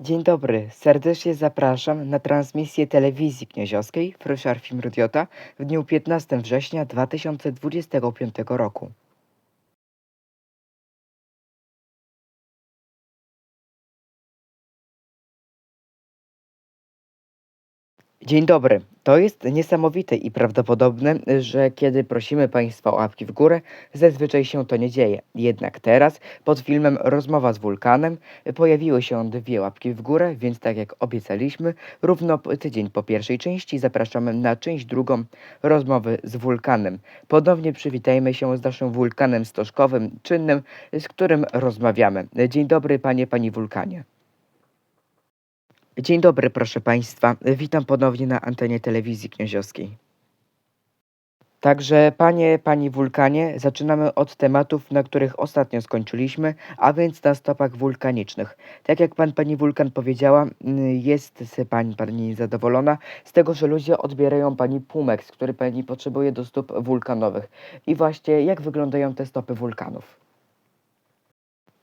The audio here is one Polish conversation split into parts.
Dzień dobry, serdecznie zapraszam na transmisję telewizji kniaziowskiej Fryszar Film Radiota w dniu 15 września 2025 roku. Dzień dobry. To jest niesamowite i prawdopodobne, że kiedy prosimy Państwa o łapki w górę, zazwyczaj się to nie dzieje. Jednak teraz, pod filmem Rozmowa z wulkanem, pojawiły się dwie łapki w górę, więc tak jak obiecaliśmy, równo tydzień po pierwszej części zapraszamy na część drugą rozmowy z wulkanem. Ponownie przywitajmy się z naszym wulkanem stożkowym, czynnym, z którym rozmawiamy. Dzień dobry, panie, pani wulkanie. Dzień dobry, proszę Państwa. Witam ponownie na antenie telewizji kniaziowskiej. Także, panie, pani wulkanie, zaczynamy od tematów, na których ostatnio skończyliśmy, a więc na stopach wulkanicznych. Tak jak pan, pani wulkan powiedziała, jest pani, pani zadowolona z tego, że ludzie odbierają pani pumeks, który pani potrzebuje do stóp wulkanowych. I właśnie, jak wyglądają te stopy wulkanów?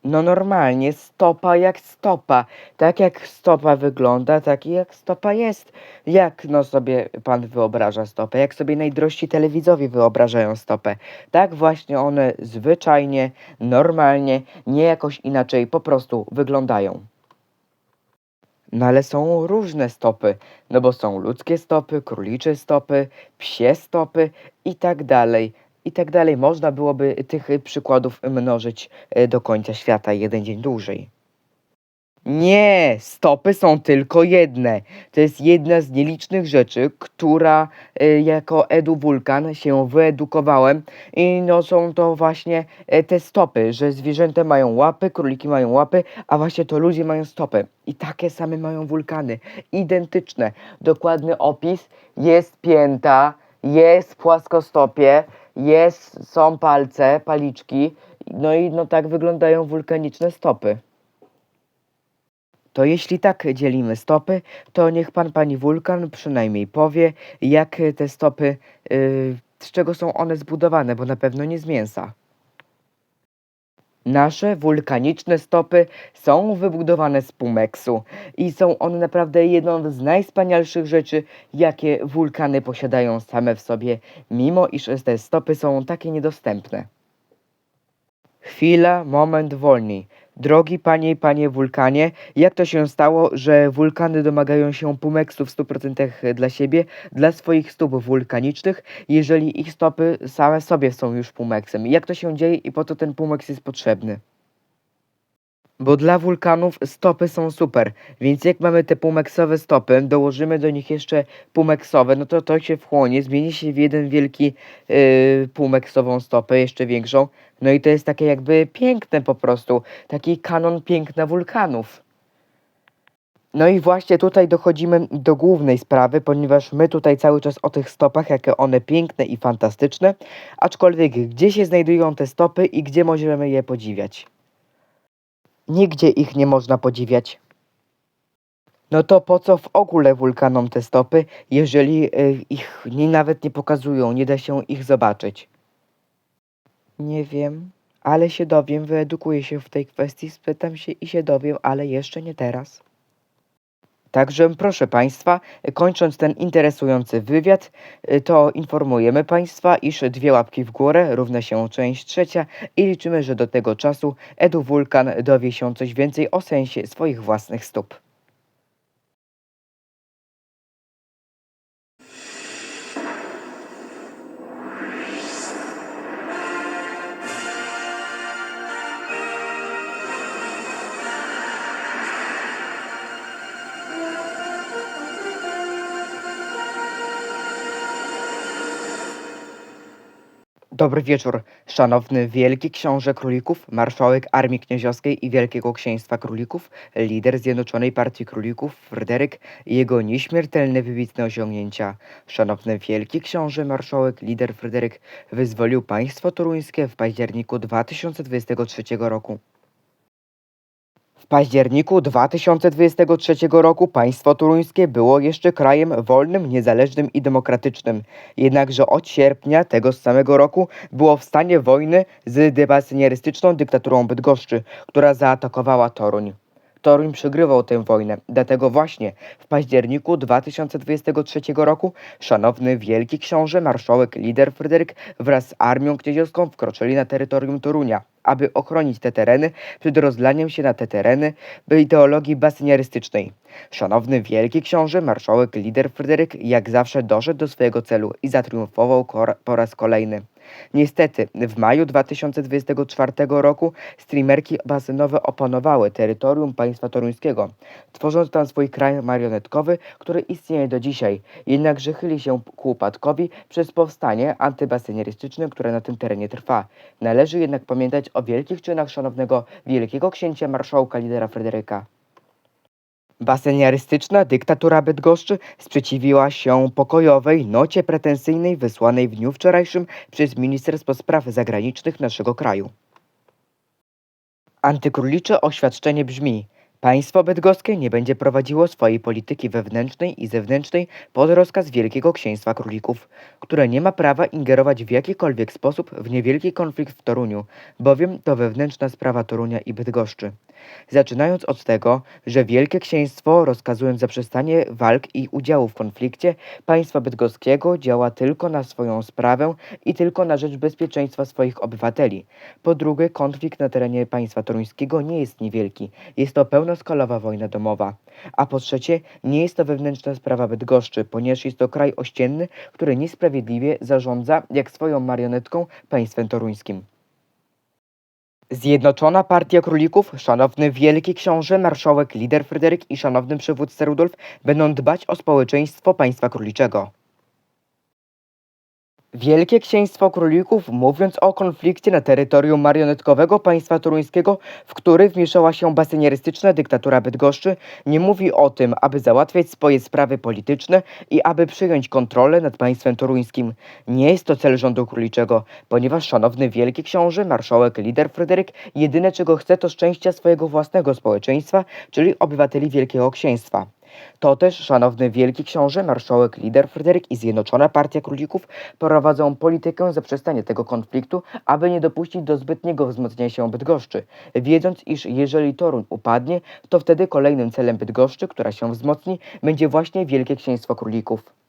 No normalnie, stopa jak stopa. Tak jak stopa wygląda, tak jak stopa jest. Jak no sobie pan wyobraża stopę? Jak sobie najdrożsi telewidzowie wyobrażają stopę? Tak właśnie one zwyczajnie, normalnie, nie jakoś inaczej po prostu wyglądają. No ale są różne stopy, no bo są ludzkie stopy, królicze stopy, psie stopy i tak dalej. I tak dalej. Można byłoby tych y, przykładów mnożyć y, do końca świata jeden dzień dłużej. Nie, stopy są tylko jedne. To jest jedna z nielicznych rzeczy, która y, jako Edu Wulkan się wyedukowałem i no są to właśnie e, te stopy, że zwierzęta mają łapy, króliki mają łapy, a właśnie to ludzie mają stopy. I takie same mają wulkany, identyczne. Dokładny opis, jest pięta, jest płaskostopie, jest, są palce, paliczki, no i no tak wyglądają wulkaniczne stopy. To jeśli tak dzielimy stopy, to niech pan pani wulkan przynajmniej powie, jak te stopy, yy, z czego są one zbudowane, bo na pewno nie z mięsa. Nasze wulkaniczne stopy są wybudowane z pumeksu i są one naprawdę jedną z najwspanialszych rzeczy, jakie wulkany posiadają same w sobie, mimo iż te stopy są takie niedostępne. Chwila, moment wolniej. Drogi panie i panie wulkanie, jak to się stało, że wulkany domagają się pumeksu w 100% dla siebie, dla swoich stóp wulkanicznych, jeżeli ich stopy same sobie są już pumeksem? Jak to się dzieje i po co ten pumeks jest potrzebny? Bo dla wulkanów stopy są super, więc jak mamy te pumeksowe stopy, dołożymy do nich jeszcze pumeksowe, no to to się wchłonie, zmieni się w jeden wielki yy, pumeksową stopę, jeszcze większą. No i to jest takie jakby piękne po prostu, taki kanon piękna wulkanów. No i właśnie tutaj dochodzimy do głównej sprawy, ponieważ my tutaj cały czas o tych stopach, jakie one piękne i fantastyczne, aczkolwiek gdzie się znajdują te stopy i gdzie możemy je podziwiać? Nigdzie ich nie można podziwiać. No to po co w ogóle wulkanom te stopy, jeżeli y, ich nie, nawet nie pokazują, nie da się ich zobaczyć? Nie wiem, ale się dowiem, wyedukuję się w tej kwestii, spytam się i się dowiem, ale jeszcze nie teraz. Także proszę Państwa, kończąc ten interesujący wywiad, y, to informujemy Państwa, iż dwie łapki w górę równa się część trzecia i liczymy, że do tego czasu Edu Wulkan dowie się coś więcej o sensie swoich własnych stóp. Dobry wieczór, szanowny Wielki Książę Królików, marszałek Armii Knieziowskiej i Wielkiego Księstwa Królików, lider Zjednoczonej Partii Królików, Fryderyk i jego nieśmiertelne wybitne osiągnięcia. Szanowny Wielki Książę, marszałek, lider Fryderyk wyzwolił państwo toruńskie w październiku 2023 roku. W październiku 2023 roku państwo toruńskie było jeszcze krajem wolnym, niezależnym i demokratycznym. Jednakże od sierpnia tego samego roku było w stanie wojny z debasynierystyczną dyktaturą Bydgoszczy, która zaatakowała Toruń. Toruń przegrywał tę wojnę. Dlatego właśnie w październiku 2023 roku szanowny wielki książę marszałek lider Fryderyk wraz z armią kniedziowską wkroczyli na terytorium Torunia, aby ochronić te tereny przed rozlaniem się na te tereny by ideologii basyniarystycznej. Szanowny wielki książę marszałek lider Fryderyk jak zawsze doszedł do swojego celu i zatriumfował po raz kolejny. Niestety, w maju 2024 roku streamerki basynowe opanowały terytorium państwa toruńskiego, tworząc tam swój kraj marionetkowy, który istnieje do dzisiaj. Jednakże chyli się ku upadkowi przez powstanie antybasyniarystyczne, które na tym terenie trwa. Należy jednak pamiętać o wielkich czynach szanownego wielkiego księcia marszałka lidera Fryderyka. Basyniarystyczna dyktatura Bydgoszczy sprzeciwiła się pokojowej nocie pretensyjnej wysłanej w dniu wczorajszym przez Ministerstwo Spraw Zagranicznych naszego kraju. Antykrólicze oświadczenie brzmi: Państwo bydgoskie nie będzie prowadziło swojej polityki wewnętrznej i zewnętrznej pod rozkaz Wielkiego Księstwa Królików, które nie ma prawa ingerować w jakikolwiek sposób w niewielki konflikt w Toruniu, bowiem to wewnętrzna sprawa Torunia i Bydgoszczy. Zaczynając od tego, że Wielkie Księstwo, rozkazując zaprzestanie walk i udziału w konflikcie, państwa bydgoskiego działa tylko na swoją sprawę i tylko na rzecz bezpieczeństwa swoich obywateli. Po drugie, konflikt na terenie państwa toruńskiego nie jest niewielki, jest to pełnoskalowa wojna domowa. A po trzecie, nie jest to wewnętrzna sprawa Bydgoszczy, ponieważ jest to kraj ościenny, który niesprawiedliwie zarządza jak swoją marionetką państwem toruńskim. Zjednoczona Partia Królików, szanowny wielki książę, marszałek lider Fryderyk i szanowny przywódca Rudolf będą dbać o społeczeństwo państwa króliczego. Wielkie Księstwo Królików, mówiąc o konflikcie na terytorium marionetkowego państwa toruńskiego, w który wmieszała się basyniarystyczna dyktatura Bydgoszczy, nie mówi o tym, aby załatwiać swoje sprawy polityczne i aby przyjąć kontrolę nad państwem toruńskim. Nie jest to cel rządu króliczego, ponieważ szanowny wielki książę, marszałek lider Fryderyk, jedyne czego chce to szczęścia swojego własnego społeczeństwa, czyli obywateli Wielkiego Księstwa. To też szanowny wielki książę, marszałek lider Fryderyk i Zjednoczona Partia Królików prowadzą politykę zaprzestania tego konfliktu, aby nie dopuścić do zbytniego wzmocnienia się Bydgoszczy, wiedząc iż jeżeli Toruń upadnie, to wtedy kolejnym celem Bydgoszczy, która się wzmocni, będzie właśnie Wielkie Księstwo Królików.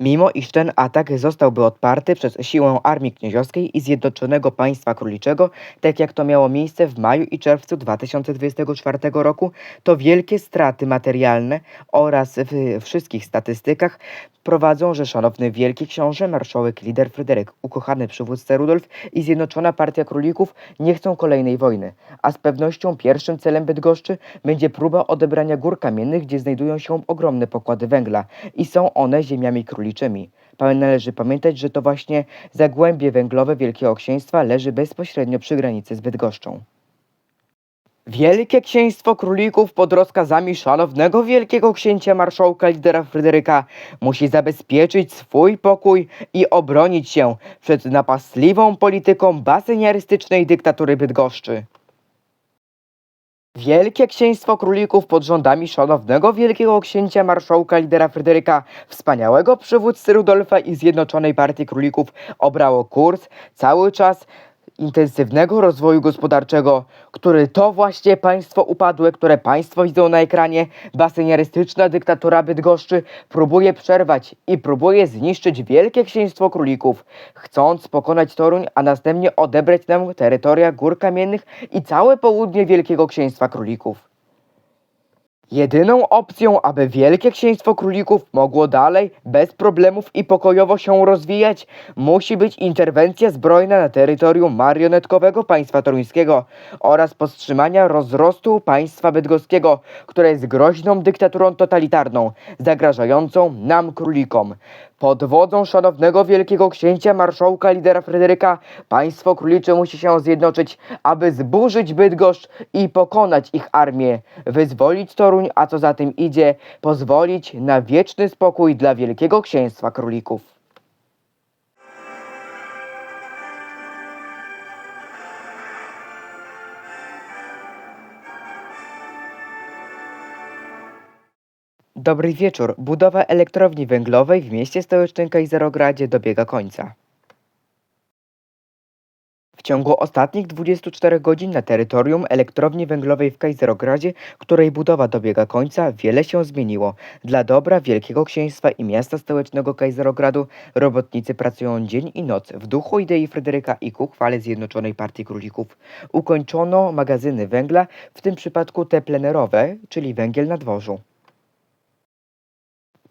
Mimo iż ten atak zostałby odparty przez siłę Armii Knieziowskiej i Zjednoczonego Państwa Króliczego, tak jak to miało miejsce w maju i czerwcu 2024 roku, to wielkie straty materialne oraz w wszystkich statystykach prowadzą, że szanowny wielki książę, marszałek lider Fryderyk, ukochany przywódca Rudolf i Zjednoczona Partia Królików nie chcą kolejnej wojny, a z pewnością pierwszym celem Bydgoszczy będzie próba odebrania gór kamiennych, gdzie znajdują się ogromne pokłady węgla i są one ziemiami Pamię- Należy pamiętać, że to właśnie zagłębie węglowe Wielkiego Księstwa leży bezpośrednio przy granicy z Bydgoszczą. Wielkie Księstwo Królików pod rozkazami szanownego wielkiego księcia marszałka lidera Fryderyka musi zabezpieczyć swój pokój i obronić się przed napastliwą polityką basyniarystycznej dyktatury Bydgoszczy. Wielkie Księstwo Królików pod rządami szanownego wielkiego księcia marszałka lidera Fryderyka, wspaniałego przywódcy Rudolfa i Zjednoczonej Partii Królików obrało kurs cały czas intensywnego rozwoju gospodarczego, który to właśnie państwo upadłe, które państwo widzą na ekranie, basyniarystyczna dyktatura Bydgoszczy próbuje przerwać i próbuje zniszczyć Wielkie Księstwo Królików, chcąc pokonać Toruń, a następnie odebrać nam terytoria Gór Kamiennych i całe południe Wielkiego Księstwa Królików. Jedyną opcją, aby Wielkie Księstwo Królików mogło dalej, bez problemów i pokojowo się rozwijać, musi być interwencja zbrojna na terytorium marionetkowego państwa toruńskiego oraz powstrzymania rozrostu państwa bydgoskiego, które jest groźną dyktaturą totalitarną, zagrażającą nam królikom. Pod wodzą szanownego wielkiego księcia marszałka lidera Fryderyka państwo królicze musi się zjednoczyć, aby zburzyć Bydgoszcz i pokonać ich armię, wyzwolić Toruń, a co za tym idzie, pozwolić na wieczny spokój dla wielkiego księstwa królików. Dobry wieczór. Budowa elektrowni węglowej w mieście stołecznym Kajzerogradzie dobiega końca. W ciągu ostatnich 24 godzin na terytorium elektrowni węglowej w Kajzerogradzie, której budowa dobiega końca, wiele się zmieniło. Dla dobra Wielkiego Księstwa i miasta stołecznego Kajzerogradu robotnicy pracują dzień i noc w duchu idei Fryderyka i ku chwale Zjednoczonej Partii Królików. Ukończono magazyny węgla, w tym przypadku te plenerowe, czyli węgiel na dworzu.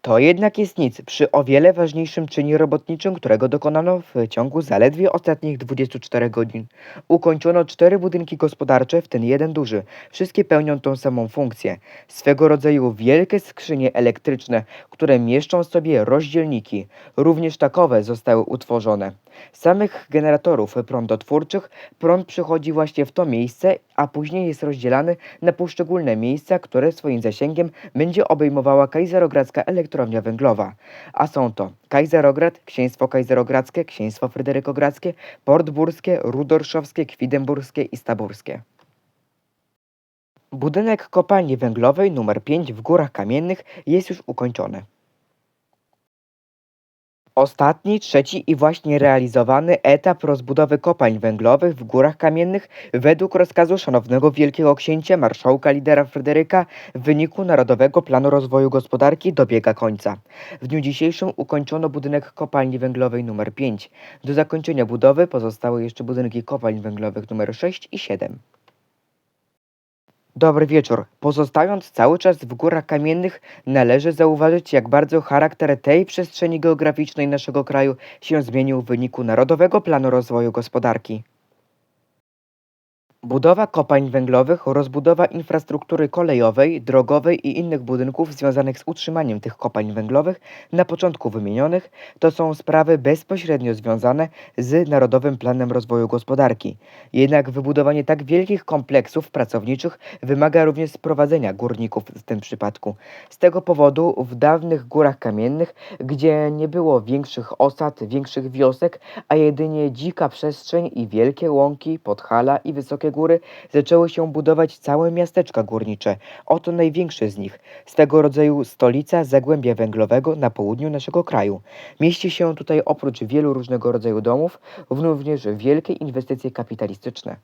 To jednak jest nic przy o wiele ważniejszym czynie robotniczym, którego dokonano w ciągu zaledwie ostatnich 24 godzin. Ukończono cztery budynki gospodarcze, w ten jeden duży. Wszystkie pełnią tą samą funkcję. Swego rodzaju wielkie skrzynie elektryczne, które mieszczą w sobie rozdzielniki. Również takowe zostały utworzone. Samych generatorów prądotwórczych prąd przychodzi właśnie w to miejsce, a później jest rozdzielany na poszczególne miejsca, które swoim zasięgiem będzie obejmowała Kajzerogradzka Elektrownia Węglowa. A są to Kajzerograd, Księstwo Kajzerogradzkie, Księstwo Fryderykogradzkie, Portburskie, Rudorszowskie, Kwidemburskie i Staburskie. Budynek kopalni węglowej numer 5 w Górach Kamiennych jest już ukończony. Ostatni, trzeci i właśnie realizowany etap rozbudowy kopalń węglowych w Górach Kamiennych według rozkazu szanownego Wielkiego Księcia marszałka lidera Fryderyka w wyniku Narodowego Planu Rozwoju Gospodarki dobiega końca. W dniu dzisiejszym ukończono budynek kopalni węglowej nr 5. Do zakończenia budowy pozostały jeszcze budynki kopalń węglowych nr 6 i 7. Dobry wieczór. Pozostając cały czas w Górach Kamiennych, należy zauważyć, jak bardzo charakter tej przestrzeni geograficznej naszego kraju się zmienił w wyniku Narodowego Planu Rozwoju Gospodarki. Budowa kopalń węglowych, rozbudowa infrastruktury kolejowej, drogowej i innych budynków związanych z utrzymaniem tych kopalń węglowych, na początku wymienionych, to są sprawy bezpośrednio związane z Narodowym Planem Rozwoju Gospodarki. Jednak wybudowanie tak wielkich kompleksów pracowniczych wymaga również sprowadzenia górników w tym przypadku. Z tego powodu w dawnych górach kamiennych, gdzie nie było większych osad, większych wiosek, a jedynie dzika przestrzeń i wielkie łąki, podhala i wysokie góry, zaczęły się budować całe miasteczka górnicze. Oto największe z nich, swego rodzaju stolica Zagłębia Węglowego na południu naszego kraju. Mieści się tutaj oprócz wielu różnego rodzaju domów, również wielkie inwestycje kapitalistyczne.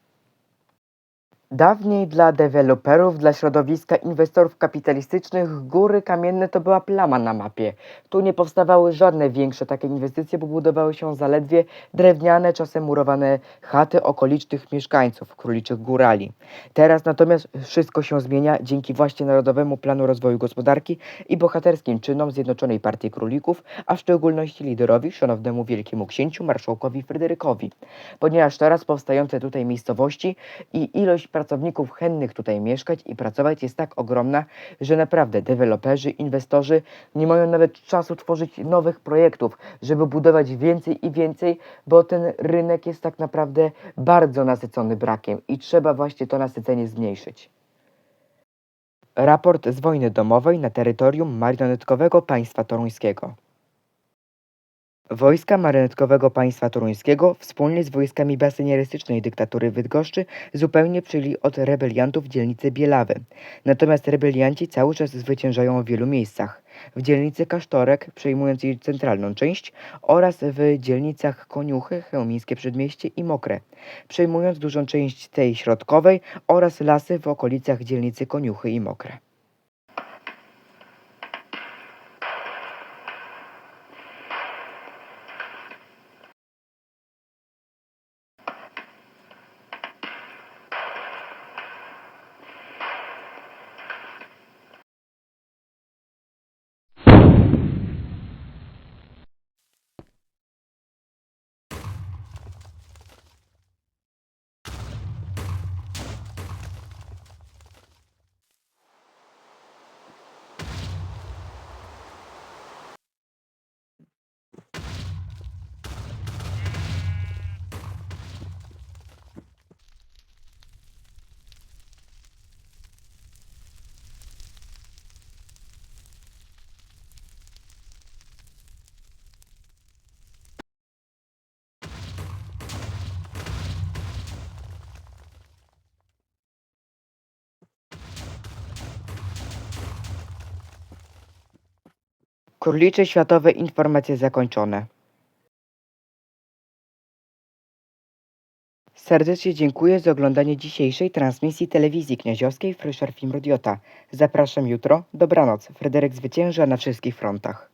Dawniej dla deweloperów, dla środowiska inwestorów kapitalistycznych góry kamienne to była plama na mapie. Tu nie powstawały żadne większe takie inwestycje, bo budowały się zaledwie drewniane, czasem murowane chaty okolicznych mieszkańców króliczych górali. Teraz natomiast wszystko się zmienia dzięki właśnie Narodowemu Planu Rozwoju Gospodarki i bohaterskim czynom Zjednoczonej Partii Królików, a w szczególności liderowi, szanownemu Wielkiemu Księciu, marszałkowi Fryderykowi. Ponieważ teraz powstające tutaj miejscowości i ilość pracowników chętnych tutaj mieszkać i pracować jest tak ogromna, że naprawdę deweloperzy, inwestorzy nie mają nawet czasu tworzyć nowych projektów, żeby budować więcej i więcej, bo ten rynek jest tak naprawdę bardzo nasycony brakiem i trzeba właśnie to nasycenie zmniejszyć. Raport z wojny domowej na terytorium marionetkowego państwa toruńskiego. Wojska marionetkowego państwa toruńskiego wspólnie z wojskami basynierystycznej dyktatury Bydgoszczy zupełnie przyjęli od rebeliantów dzielnicę Bielawy. Natomiast rebelianci cały czas zwyciężają w wielu miejscach. W dzielnicy Kasztorek, przejmując jej centralną część, oraz w dzielnicach Koniuchy, Chełmińskie Przedmieście i Mokre, przejmując dużą część tej środkowej oraz lasy w okolicach dzielnicy Koniuchy i Mokre. Królicze Światowe informacje zakończone. Serdecznie dziękuję za oglądanie dzisiejszej transmisji telewizji kniaziowskiej Fröscher Film Radiota. Zapraszam jutro. Dobranoc. Fryderyk zwycięża na wszystkich frontach.